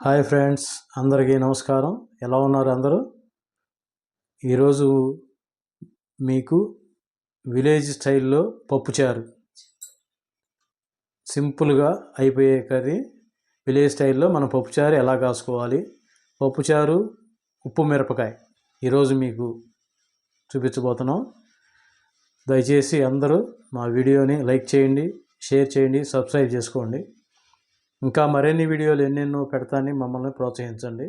Hi friends అందరికీ నమస్కారం. ఎలా ఉన్నారు అందరూ? ఈరోజు మీకు విలేజ్ స్టైల్లో పప్పుచారు సింపుల్గా అయిపోయే కర్రీ. విలేజ్ స్టైల్లో మనం పప్పుచారు ఎలా కాసుకోవాలి? పప్పుచారు ఉప్పు మిరపకాయ. ఈరోజు మీకు చూపించబోతున్నాం. దయచేసి అందరూ మా వీడియోని లైక్ చేయండి షేర్ చేయండి సబ్స్క్రైబ్ చేసుకోండి. ఇంకా మరిన్ని వీడియోలు ఎన్నెన్నో పెడతాని మమ్మల్ని ప్రోత్సహించండి.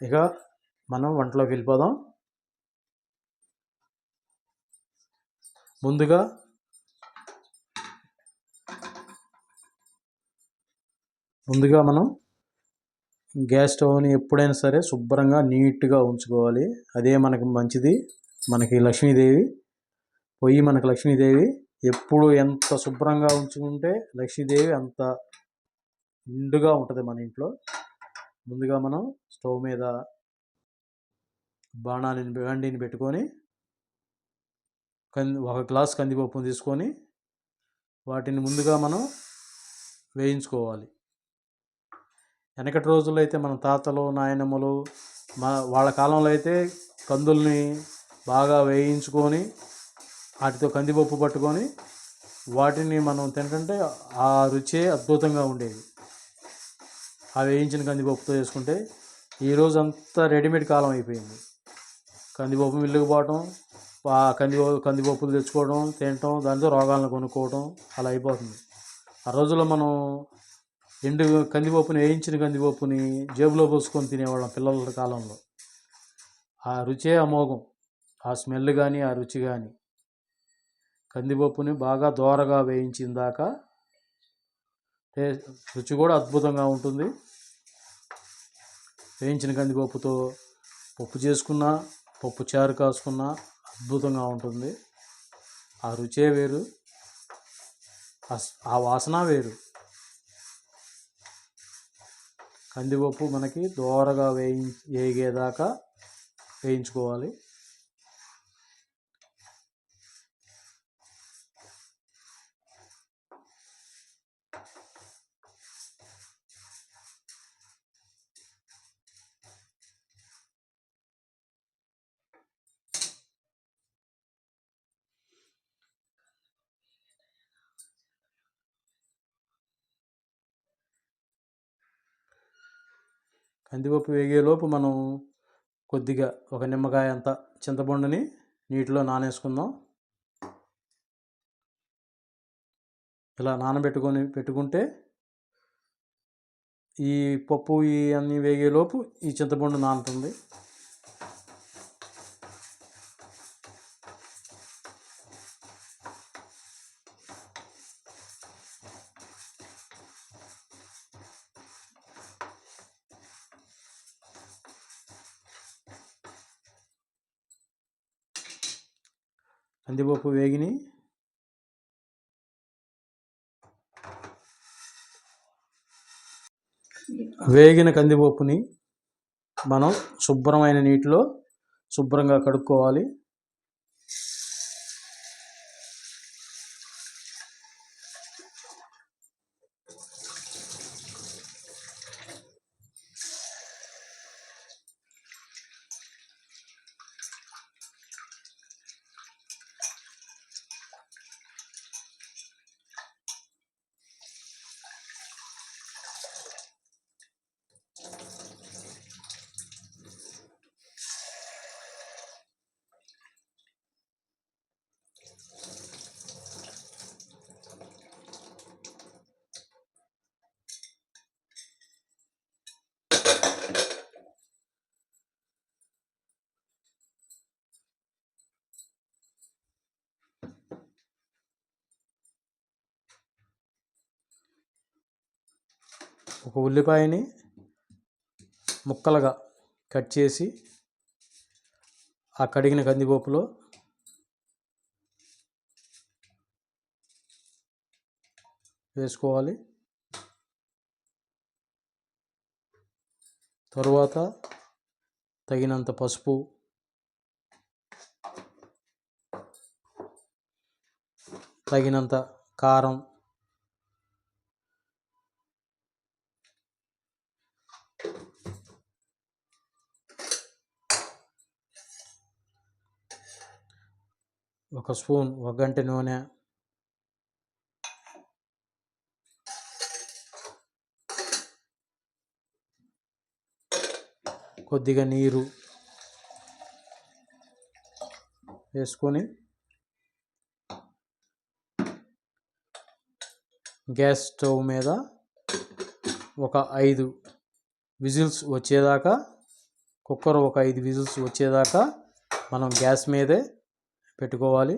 ఇక మనం వంటలోకి వెళ్ళిపోదాం. ముందుగా ముందుగా మనం గ్యాస్ స్టవ్ని ఎప్పుడైనా సరే శుభ్రంగా నీట్గా ఉంచుకోవాలి. అదే మనకి మంచిది. మనకి లక్ష్మీదేవి పొయ్యి మనకు లక్ష్మీదేవి. ఎప్పుడు ఎంత శుభ్రంగా ఉంచుకుంటే లక్ష్మీదేవి అంత నిండుగా ఉంటుంది మన ఇంట్లో. ముందుగా మనం స్టవ్ మీద బాణాలని బండిని పెట్టుకొని కంది ఒక గ్లాస్ కందిపప్పును తీసుకొని వాటిని ముందుగా మనం వేయించుకోవాలి. వెనకటి రోజుల్లో అయితే మన తాతలు నాయనమ్మలు మా వాళ్ళ కాలంలో అయితే కందుల్ని బాగా వేయించుకొని వాటితో కందిపప్పు పట్టుకొని వాటిని మనం తింటుంటే ఆ రుచే అద్భుతంగా ఉండేది. ఆ వేయించిన కందిపప్పుతో చేసుకుంటే ఈరోజు అంతా రెడీమేడ్ కాలం అయిపోయింది. కందిపప్పు మిల్లుకు పోవటం ఆ కంది కందిపప్పులు తెచ్చుకోవడం తినటం దాంతో రోగాలను కొనుక్కోవడం అలా అయిపోతుంది. ఆ రోజుల్లో మనం ఎండు కందిపప్పుని వేయించిన కందిపప్పుని జేబులో పోసుకొని తినేవాళ్ళం పిల్లల కాలంలో. ఆ రుచే అమోఘం. ఆ స్మెల్ కానీ ఆ రుచి కానీ కందిపప్పుని బాగా దోరగా వేయించిన దాకా రుచి కూడా అద్భుతంగా ఉంటుంది. వేయించిన కందిపప్పుతో పప్పు చేసుకున్న పప్పు చారు కాసుకున్న అద్భుతంగా ఉంటుంది. ఆ రుచే వేరు. ఆ వాసన వేరు. కందిపప్పు మనకి దోరగా వేయి వేగేదాకా వేయించుకోవాలి. కందిపప్పు వేగేలోపు మనం కొద్దిగా ఒక నిమ్మకాయ అంత చింతపండుని నీటిలో నానేసుకుందాం. ఇలా నానబెట్టుకొని పెట్టుకుంటే ఈ పప్పు ఈ అన్నీ వేగేలోపు ఈ చింతపండు నానుతుంది. కందిపప్పు వేగిని వేగిన కందిపప్పుని మనం శుభ్రమైన నీటిలో శుభ్రంగా కడుక్కోవాలి. ఒక ఉల్లిపాయని ముక్కలుగా కట్ చేసి ఆ కడిగిన కందిపప్పులో వేసుకోవాలి. తరువాత తగినంత పసుపు తగినంత కారం ఒక స్పూన్ ఒక గంట నూనె. కొద్దిగా నీరు వేసుకొని గ్యాస్ స్టవ్ మీద ఒక ఐదు విజిల్స్ వచ్చేదాకా కుక్కర్ ఒక ఐదు విజిల్స్ వచ్చేదాకా మనం గ్యాస్ మీదే పెట్టుకోవాలి.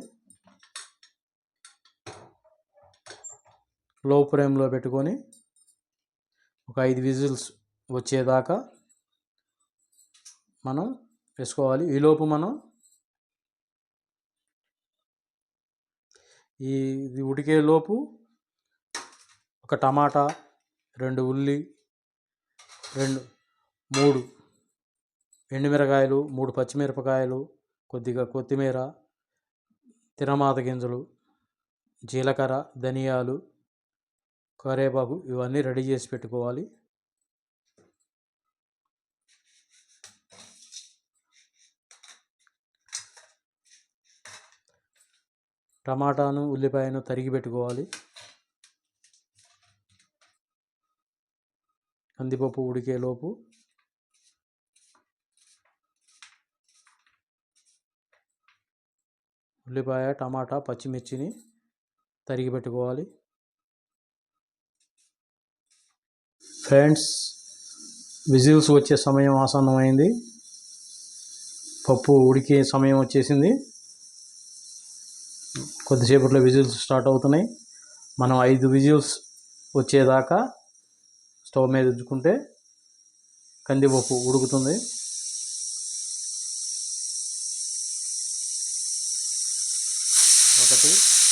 లో ఫ్లేమ్లో పెట్టుకొని ఒక ఐదు విజిల్స్ వచ్చేదాకా మనం వేసుకోవాలి. ఈలోపు మనం ఈ ఇది ఉడికేలోపు ఒక టమాటా రెండు ఉల్లి రెండు మూడు ఎండుమిరకాయలు మూడు పచ్చిమిరపకాయలు కొద్దిగా కొత్తిమీర తినమాత గింజలు జీలకర్ర ధనియాలు కరివేపాకు ఇవన్నీ రెడీ చేసి పెట్టుకోవాలి. టమాటాను ఉల్లిపాయను తరిగి పెట్టుకోవాలి. కందిపప్పు ఉడికేలోపు ఉల్లిపాయ టమాటా పచ్చిమిర్చిని తరిగి పెట్టుకోవాలి. ఫ్రెండ్స్ విజిల్స్ వచ్చే సమయం ఆసన్నమైంది. పప్పు ఉడికే సమయం వచ్చేసింది. కొద్దిసేపట్లో విజిల్స్ స్టార్ట్ అవుతున్నాయి. మనం ఐదు విజిల్స్ వచ్చేదాకా స్టవ్ మీద ఉంచుకుంటే కందిపప్పు ఉడుకుతుంది. আছে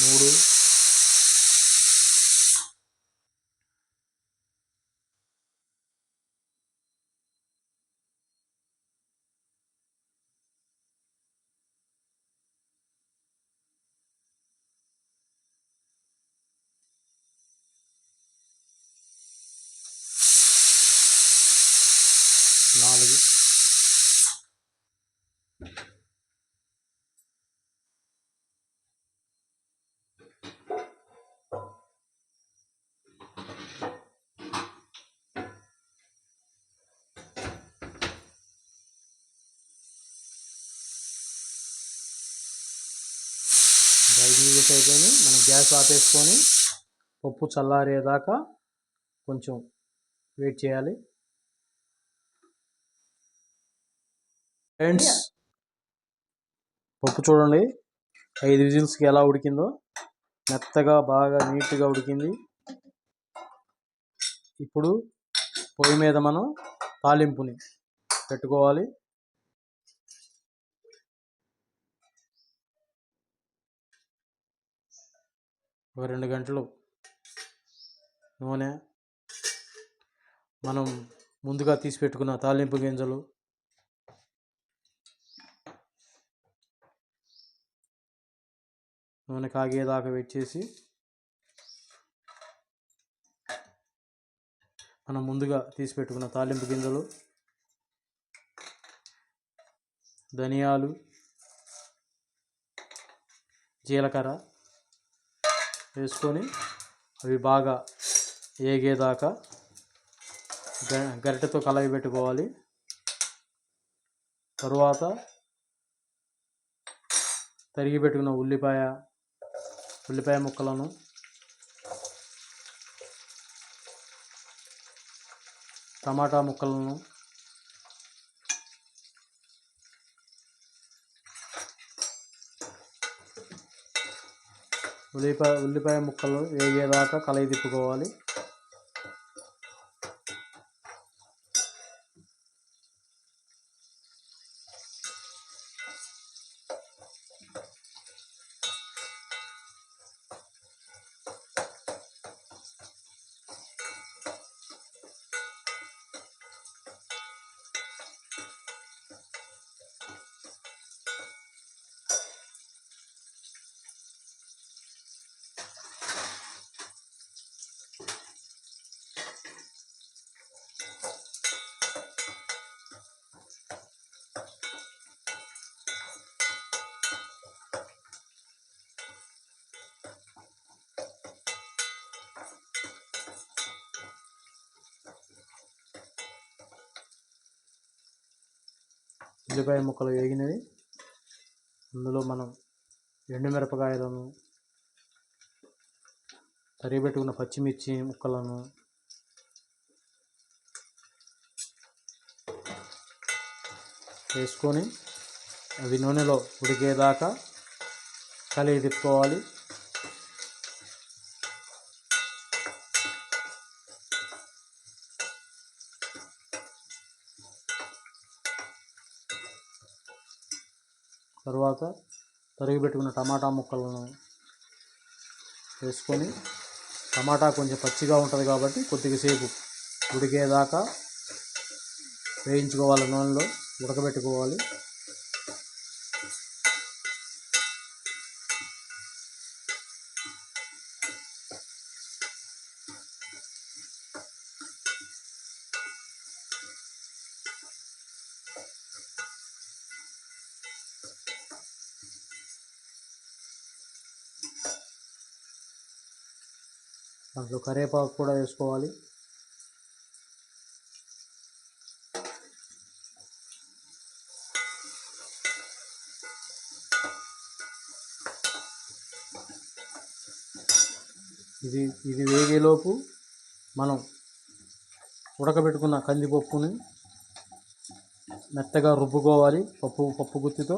మూడు నాలుగు గ్యాస్ ఆపేసుకొని పప్పు చల్లారేదాకా కొంచెం వెయిట్ చేయాలి. ఫ్రెండ్స్ పప్పు చూడండి. ఐదు విజిల్స్కి ఎలా ఉడికిందో మెత్తగా బాగా నీట్గా ఉడికింది. ఇప్పుడు పొయ్యి మీద మనం తాలింపుని పెట్టుకోవాలి. ఒక రెండు గంటలు నూనె. మనం ముందుగా తీసి పెట్టుకున్న తాలింపు గింజలు. నూనె కాగేదాకా వెయిట్ చేసి మనం ముందుగా తీసి పెట్టుకున్న తాలింపు గింజలు. ధనియాలు. జీలకర్ర. వేసుకొని అవి బాగా ఏగేదాకా గ- గరిటెతో కలవి పెట్టుకోవాలి. తరువాత తరిగి పెట్టుకున్న ఉల్లిపాయ ఉల్లిపాయ ముక్కలను టమాటా ముక్కలను ఉల్లిపాయ ఉల్లిపాయ ముక్కలు వేగేదాకా కలయి తిప్పుకోవాలి. ఉల్లిపాయ ముక్కలు వేగినవి. అందులో మనం ఎండుమిరపకాయలను తరిగి పెట్టుకున్న పచ్చిమిర్చి ముక్కలను వేసుకొని అవి నూనెలో ఉడికేదాకా కలిగి తిప్పుకోవాలి. తర్వాత తరిగి పెట్టుకున్న టమాటా ముక్కలను వేసుకొని టమాటా కొంచెం పచ్చిగా ఉంటుంది కాబట్టి కొద్దిగా సేపు ఉడికేదాకా వేయించుకోవాలి నూనెలో ఉడకబెట్టుకోవాలి. దాంట్లో కరివేపాకు కూడా వేసుకోవాలి. ఇది ఇది వేగేలోపు మనం ఉడకబెట్టుకున్న కందిపప్పుని మెత్తగా రుబ్బుకోవాలి పప్పు పప్పు గుత్తితో.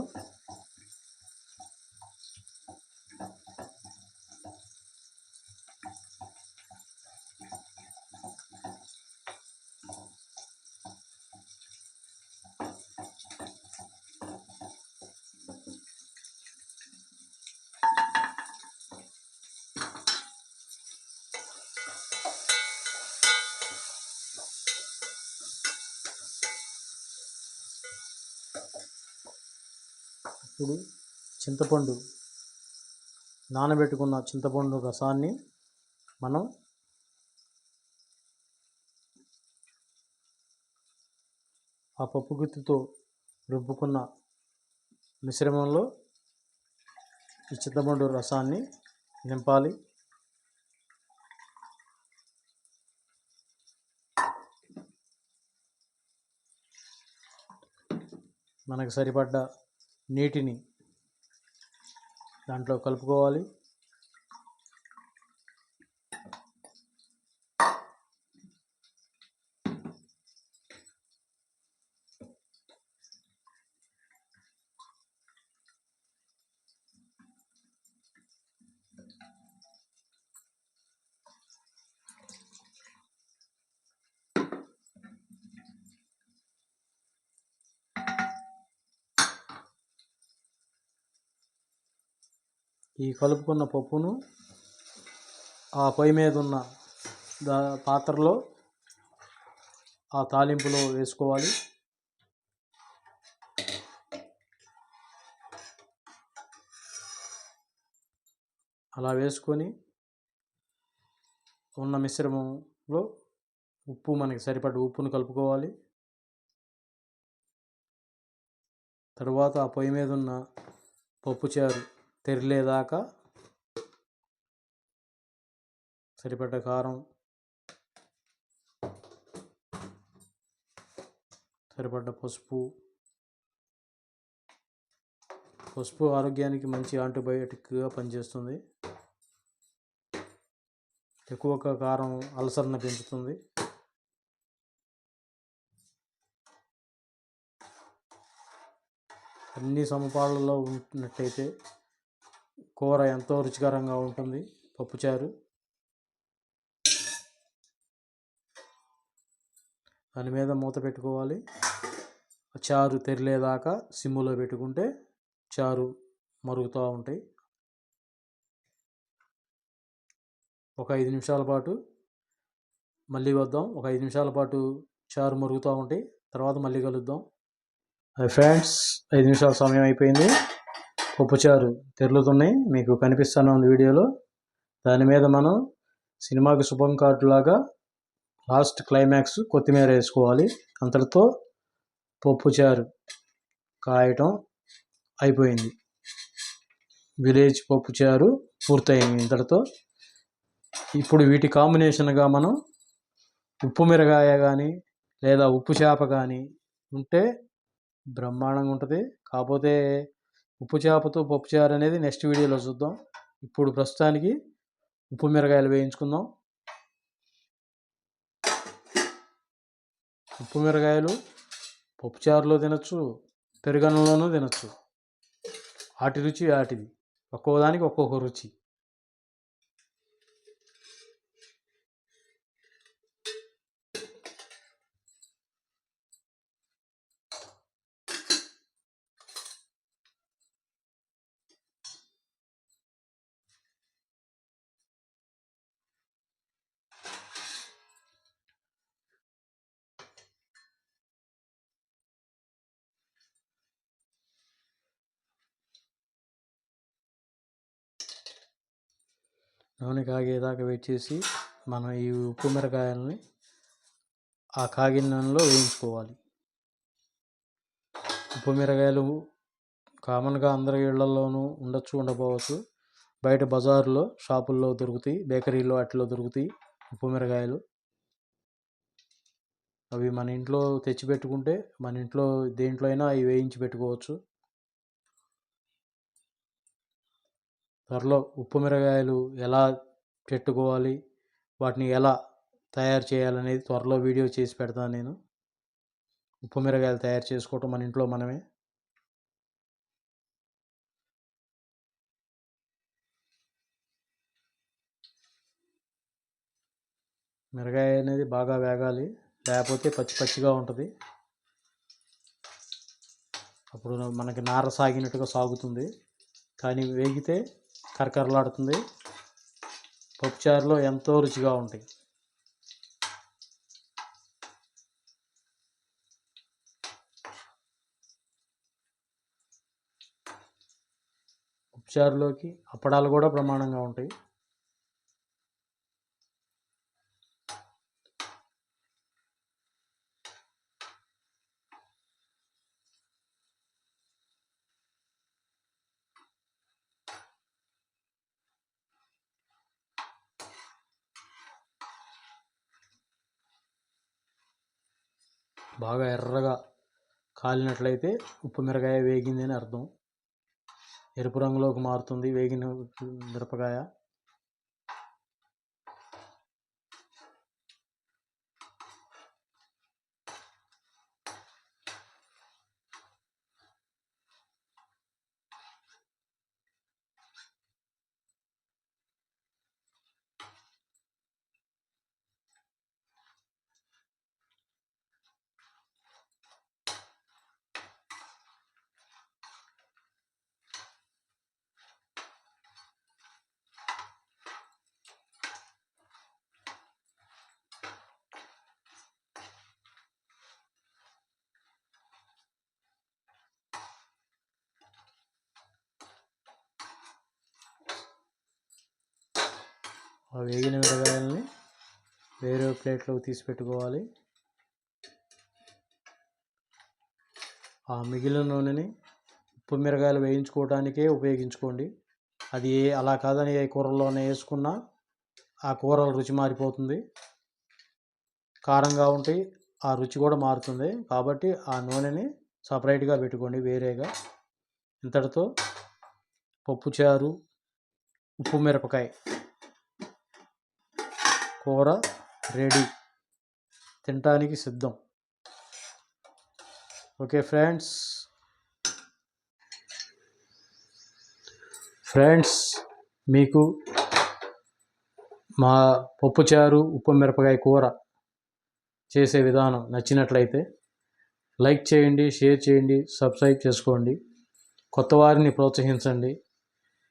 ఇప్పుడు చింతపండు నానబెట్టుకున్న చింతపండు రసాన్ని మనం ఆ పప్పు గుత్తితో రుబ్బుకున్న మిశ్రమంలో ఈ చింతపండు రసాన్ని నింపాలి. మనకు సరిపడ్డ నీటిని దాంట్లో కలుపుకోవాలి. ఈ కలుపుకున్న పప్పును ఆ పొయ్యి మీద ఉన్న దా పాత్రలో ఆ తాలింపులో వేసుకోవాలి. అలా వేసుకొని ఉన్న మిశ్రమంలో ఉప్పు మనకి సరిపడ్డ ఉప్పును కలుపుకోవాలి. తరువాత ఆ పొయ్యి మీద ఉన్న పప్పుచారు తెరిలేదాకా సరిపడ్డ కారం సరిపడ్డ పసుపు. పసుపు ఆరోగ్యానికి మంచి యాంటీబయోటిక్గా పనిచేస్తుంది. ఎక్కువ కారం అల్సర్ని పెంచుతుంది. అన్ని సమపాలలో ఉన్నట్టయితే కూర ఎంతో రుచికరంగా ఉంటుంది. పప్పుచారు దాని మీద మూత పెట్టుకోవాలి. చారు తెరిలేదాకా సిమ్ములో పెట్టుకుంటే చారు మరుగుతూ ఉంటాయి. ఒక ఐదు నిమిషాల పాటు మళ్ళీ వద్దాం. ఒక ఐదు నిమిషాల పాటు చారు మరుగుతూ ఉంటాయి. తర్వాత మళ్ళీ కలుద్దాం. ఫ్రెండ్స్ ఐదు నిమిషాల సమయం అయిపోయింది. పప్పుచారు తెరులుతున్నాయి. మీకు కనిపిస్తూనే ఉంది వీడియోలో. దాని మీద మనం సినిమాకి శుభం కార్డు లాగా లాస్ట్ క్లైమాక్స్ కొత్తిమీర వేసుకోవాలి. అంతటితో పప్పుచారు కాయటం అయిపోయింది. విలేజ్ పప్పుచారు పూర్తయింది ఇంతటితో. ఇప్పుడు వీటి కాంబినేషన్గా మనం ఉప్పు మిరగాయ కానీ లేదా ఉప్పు చేప కానీ ఉంటే బ్రహ్మాండంగా ఉంటుంది. కాకపోతే ఉప్పు చేపతో పప్పుచారు అనేది నెక్స్ట్ వీడియోలో చూద్దాం. ఇప్పుడు ప్రస్తుతానికి ఉప్పు మిరగాయలు వేయించుకుందాం. ఉప్పు మిరగాయలు పప్పుచారులో తినచ్చు పెరుగన్నంలోనూ తినచ్చు. ఆటి రుచి ఆటిది. ఒక్కోదానికి ఒక్కొక్క రుచి. నూనె కాగేదాకా వెయిట్ చేసి మనం ఈ ఉప్పు మిరకాయలని ఆ కాగిన నూనెలో వేయించుకోవాలి. ఉప్పు మిరకాయలు కామన్గా అందరి ఇళ్ళలోనూ ఉండొచ్చు ఉండకపోవచ్చు. బయట బజార్లో షాపుల్లో దొరుకుతాయి బేకరీలో అట్లో దొరుకుతాయి ఉప్పు మిరకాయలు అవి మన ఇంట్లో తెచ్చి పెట్టుకుంటే మన ఇంట్లో దేంట్లో అయినా అవి వేయించి పెట్టుకోవచ్చు. త్వరలో ఉప్పు మిరగాయలు ఎలా పెట్టుకోవాలి వాటిని ఎలా తయారు చేయాలనేది త్వరలో వీడియో చేసి పెడతాను నేను. ఉప్పు మిరగాయలు తయారు చేసుకోవటం మన ఇంట్లో మనమే. మిరగాయ అనేది బాగా వేగాలి లేకపోతే పచ్చి పచ్చిగా ఉంటుంది. అప్పుడు మనకి నార సాగినట్టుగా సాగుతుంది. కానీ వేగితే కరకరలాడుతుంది. పప్పుచారులో ఎంతో రుచిగా ఉంటాయి. పప్పుచారులోకి అప్పడాలు కూడా ప్రమాణంగా ఉంటాయి బాగా ఎర్రగా కాలినట్లయితే ఉప్పు మిరకాయ వేగింది అని అర్థం. ఎరుపు రంగులోకి మారుతుంది వేగిన మిరపకాయ. వేగిన మిరగాయలని వేరే ప్లేట్లోకి తీసి పెట్టుకోవాలి ఆ మిగిలిన నూనెని ఉప్పు మిరగాయలు వేయించుకోవడానికే ఉపయోగించుకోండి. అది ఏ అలా కాదని ఏ కూరల్లోనే వేసుకున్నా ఆ కూరల రుచి మారిపోతుంది. కారంగా ఉంటే ఆ రుచి కూడా మారుతుంది. కాబట్టి ఆ నూనెని సపరేట్గా పెట్టుకోండి వేరేగా. ఇంతటితో పప్పుచారు ఉప్పు మిరపకాయ. కూర రెడీ. తినటానికి సిద్ధం. Okay friends. ఫ్రెండ్స్ మీకు మా పప్పుచారు ఉప్పు మిరపకాయ కూర చేసే విధానం నచ్చినట్లయితే లైక్ చేయండి షేర్ చేయండి సబ్స్క్రైబ్ చేసుకోండి. కొత్త వారిని ప్రోత్సహించండి.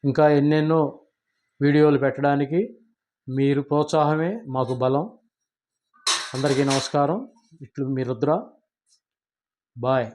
ఇంకా ఎన్నెన్నో వీడియోలు పెట్టడానికి మీరు ప్రోత్సాహమే మాకు బలం. అందరికీ నమస్కారం. ఇట్లు మీ రుద్ర. బాయ్.